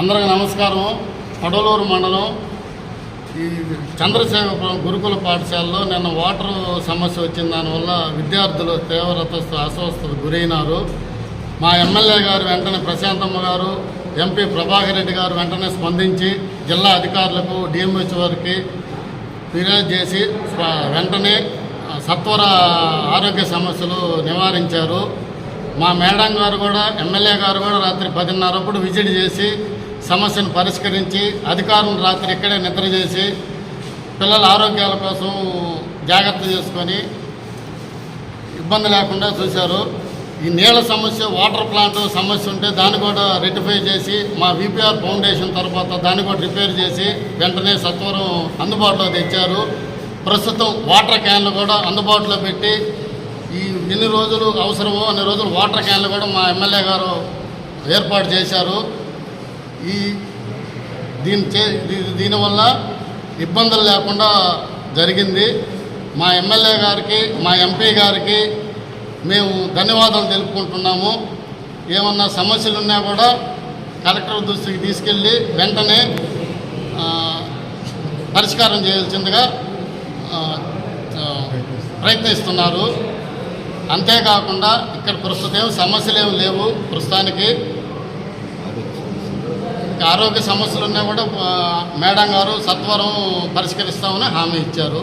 అందరికి నమస్కారం. పడలూరు మండలం ఈ చంద్రశేఖరపురం గురుకుల పాఠశాలలో నిన్న వాటర్ సమస్య వచ్చిన దానివల్ల విద్యార్థులు తీవ్రత అస్వస్థత గురైనారు. మా ఎమ్మెల్యే గారు వెంటనే ప్రశాంతమ్మ గారు ఎంపీ ప్రభాకర్ రెడ్డి గారు వెంటనే స్పందించి జిల్లా అధికారులకు డిఎంహెచ్ వారికి ఫిర్యాదు చేసి వెంటనే సత్వర ఆరోగ్య సమస్యలు నివారించారు. మా మేడం గారు కూడా ఎమ్మెల్యే గారు కూడా రాత్రి పదిన్నరప్పుడు విజిట్ చేసి సమస్యను పరిష్కరించి అధికారులు రాత్రి ఇక్కడే నిద్ర చేసి పిల్లల ఆరోగ్యాల కోసం జాగ్రత్త చేసుకొని ఇబ్బంది లేకుండా చూశారు. ఈ నీళ్ళ సమస్య వాటర్ ప్లాంట్ సమస్య ఉంటే దాన్ని కూడా రెక్టిఫై చేసి మా విపిఆర్ ఫౌండేషన్ తర్వాత దాన్ని కూడా రిపేర్ చేసి వెంటనే సత్వరం అందుబాటులో తెచ్చారు. ప్రస్తుతం వాటర్ క్యాన్లు కూడా అందుబాటులో పెట్టి ఈ ఎన్ని రోజులు అవసరమో అన్ని రోజులు వాటర్ క్యాన్లు కూడా మా ఎమ్మెల్యే గారు ఏర్పాటు చేశారు. ఈ దీని చే దీనివల్ల ఇబ్బందులు లేకుండా జరిగింది. మా ఎమ్మెల్యే గారికి మా ఎంపీ గారికి మేము ధన్యవాదాలు తెలుపుకుంటున్నాము. ఏమన్నా సమస్యలు ఉన్నా కూడా కలెక్టర్ దృష్టికి తీసుకెళ్ళి వెంటనే పరిష్కారం చేయాల్సిందిగా ప్రయత్నిస్తున్నారు. అంతేకాకుండా ఇక్కడ ప్రస్తుతం సమస్యలు ఏమి లేవు ప్రస్తుతానికి. ఆరోగ్య సమస్యలు ఉన్నా కూడా మేడం గారు సత్వరం పరిష్కరిస్తామని హామీ ఇచ్చారు.